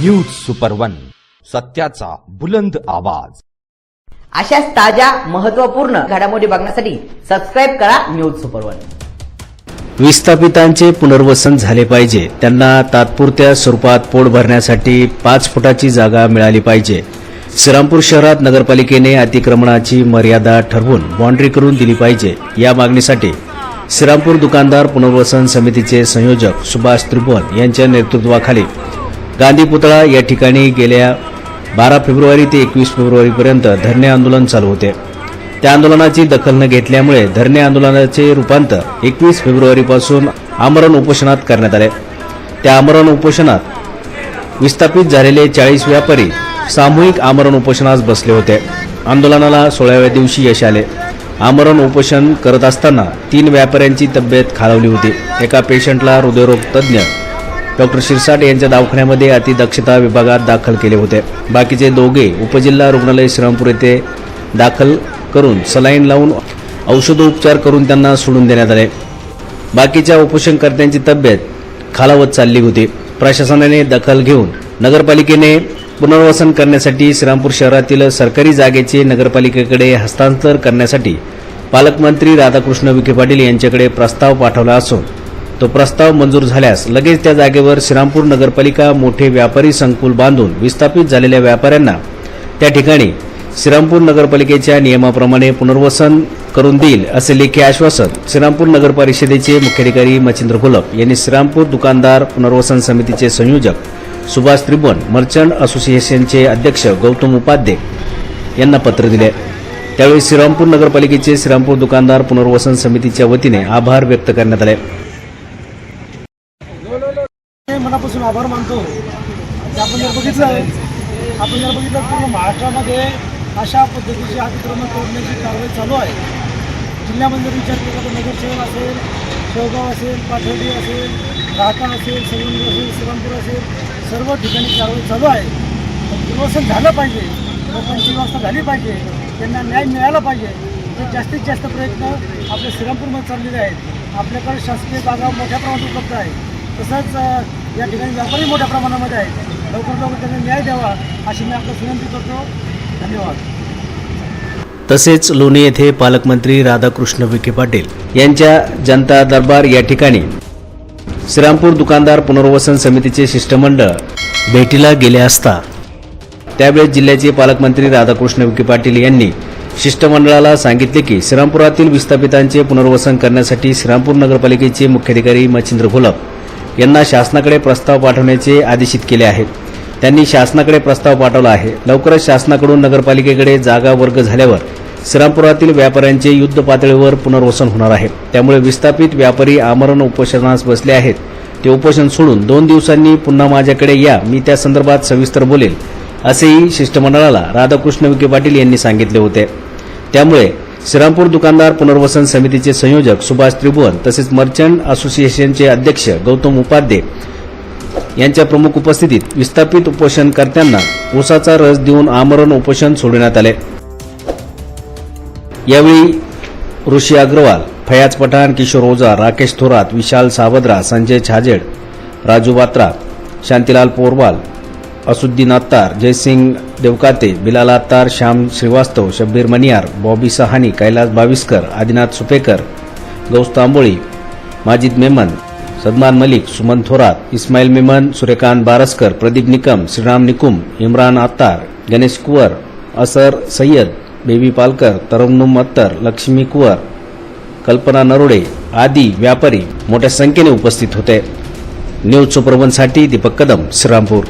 News super one सत्याचा बुलंद आवाज. अशाच ताज्या महत्त्वपूर्ण घडामोडी बघण्यासाठी सबस्क्राईब करा न्यूज सुपर वन विस्थापितांचे पुनर्वसन झाले पाहिजे. त्यांना तात्पुरत्या स्वरूपात पोट भरण्यासाठी पाच फुटाची जागा मिळाली पाहिजे. श्रीरामपूर शहरात नगरपालिकेने अतिक्रमणाची मर्यादा ठरवून बाँड्री करून दिली पाहिजे. या मागणीसाठी श्रीरामपूर दुकानदार पुनर्वसन समितीचे संयोजक सुभाष त्रिभुवन यांच्या नेतृत्वाखाली गांधी पुतळा या ठिकाणी गेल्या बारा फेब्रुवारी ते एकवीस फेब्रुवारीपर्यंत धरणे आंदोलन चालू होते. त्या आंदोलनाची दखल न घेतल्यामुळे धरणे आंदोलनाचे रूपांतर एकवीस फेब्रुवारीपासून आमरण उपोषणात करण्यात आले. त्या आमरण उपोषणात विस्थापित झालेले चाळीस व्यापारी सामूहिक आमरण उपोषणास बसले होते. आंदोलनाला सोळाव्या दिवशी यश आले. आमरण उपोषण करत असताना तीन व्यापाऱ्यांची तब्येत खालावली होती. एका पेशंटला हृदयरोग तज्ज्ञ डॉक्टर शिरसाट यांच्या दवाखान्यामध्ये अतिदक्षता विभागात दाखल केले होते. बाकीचे दोघे उपजिल्हा रुग्णालय श्रीरामपूर येथे दाखल करून सलाईन लावून औषधोपचार करून त्यांना सोडून देण्यात आले. बाकीच्या उपोषणकर्त्यांची तब्येत खालावत चालली होती. प्रशासनाने दखल घेऊन नगरपालिकेने पुनर्वसन करण्यासाठी श्रीरामपूर शहरातील सरकारी जागेचे नगरपालिकेकडे हस्तांतर करण्यासाठी पालकमंत्री राधाकृष्ण विखे पाटील यांच्याकडे प्रस्ताव पाठवला असून तो प्रस्ताव मंजूर झाल्यास लगेच त्या जागेवर श्रीरामपूर नगरपालिका मोठे व्यापारी संकुल बांधून विस्थापित झालेल्या व्यापाऱ्यांना त्या ठिकाणी श्रीरामपूर नगरपालिकेच्या नियमाप्रमाणे पुनर्वसन करून देईल असे लेखी आश्वासन श्रीरामपूर नगर परिषदेचे मुख्याधिकारी मच्छिंद्र घोलप यांनी श्रीरामपूर दुकानदार पुनर्वसन समितीचे संयोजक सुभाष त्रिभुवन मर्चंट असोसिएशनचे अध्यक्ष गौतम उपाध्ये यांना पत्र दिले. त्यावेळी श्रीरामपूर नगरपालिकेचे श्रीरामपूर दुकानदार पुनर्वसन समितीच्या वतीने आभार व्यक्त करण्यात आले. मी मनापासून आभार मानतो. की आपण जर बघितलं आपण जर बघितलं पूर्ण महाराष्ट्रामध्ये अशा पद्धतीची अतिक्रमण तोडण्याची कारवाई चालू आहे. जिल्ह्यामध्ये विचार केला तर नगरसेवक असेल शेवगाव असेल पाठवडी असेल राहता असेल संगमनेर असेल श्रीरामपूर असेल सर्व ठिकाणी कारवाई चालू आहे. पण झालं पाहिजे लोकांची व्यवस्था झाली पाहिजे त्यांना न्याय मिळाला पाहिजे तर जास्तीत जास्त प्रयत्न आपल्या श्रीरामपूरमध्ये चाललेले आहेत. आपल्याकडे शासकीय जागा मोठ्या प्रमाणात उपलब्ध आहे तसंच या ठिकाणी व्यापारी मोठ्या प्रमाणामध्ये आहेत. लवकर लवकर त्यांना न्याय द्यावा अशी मी आपल्याला विनंती करतो. धन्यवाद. तसेच लोणी येथे पालकमंत्री राधाकृष्ण विखे पाटील यांच्या जनता दरबार या ठिकाणी श्रीरामपूर दुकानदार पुनर्वसन समितीचे शिष्टमंडळ भेटीला गेले असता त्यावेळेस जिल्ह्याचे पालकमंत्री राधाकृष्ण विखे पाटील यांनी शिष्टमंडळाला सांगितले की श्रीरामपुरातील विस्थापितांचे पुनर्वसन करण्यासाठी श्रीरामपूर नगरपालिकेचे मुख्याधिकारी मच्छिंद्र घोलप यांना शासनाकडे प्रस्ताव पाठवण्याचे आदेशित केले आहेत. त्यांनी शासनाकडे प्रस्ताव पाठवला आहे. लवकरच शासनाकडून नगरपालिकेकडे जागा वर्ग झाल्यावर श्रीरामपुरातील व्यापाऱ्यांचे युद्ध पातळीवर पुनर्वसन होणार आहे. त्यामुळे विस्थापित व्यापारी आमरण उपोषणास बसले आहेत. ते उपोषण सोडून दोन दिवसांनी पुन्हा माझ्याकडे या मी त्या संदर्भात सविस्तर बोलेल असेही शिष्टमंडळाला राधाकृष्ण विखे पाटील यांनी सांगितले होते. त्यामुळे श्रीरामपूर दुकानदार पुनर्वसन समितीचे संयोजक सुभाष त्रिभुवन तसेच मर्चंट असोसिएशनचे अध्यक्ष गौतम उपाध्ये यांच्या प्रमुख उपस्थितीत विस्थापित उपोषणकर्त्यांना ऊसाचा रस देऊन आमरण उपोषण सोडण्यात आले. यावेळी ऋषी अग्रवाल फयाज पठाण किशोर ओझा राकेश थोरात विशाल सावद्रा संजय छाजेड राजू बात्रा शांतीलाल पोरवाल असुद्दीन अत्तार जयसिंग देवकाते बिलाल अत्तार श्याम श्रीवास्तव शब्बीर मनियार बॉबी सहानी कैलास बाविस्कर आदिनाथ सुपेकर गौस तांबोळी माजिद मेमन सदमान मलिक सुमन थोरात इस्माईल मेमन सूर्यकांत बारसकर प्रदीप निकम श्रीराम निकुम इम्रान अत्तार गणेश कुवर असर सय्यद बेबी पालकर तरन्नुम अत्तर लक्ष्मी कुवर कल्पना नरोडे आदी व्यापारी मोठ्या संख्येने उपस्थित होते. न्यूज सुप्रबनसाठी दीपक कदम श्रीरामपूर.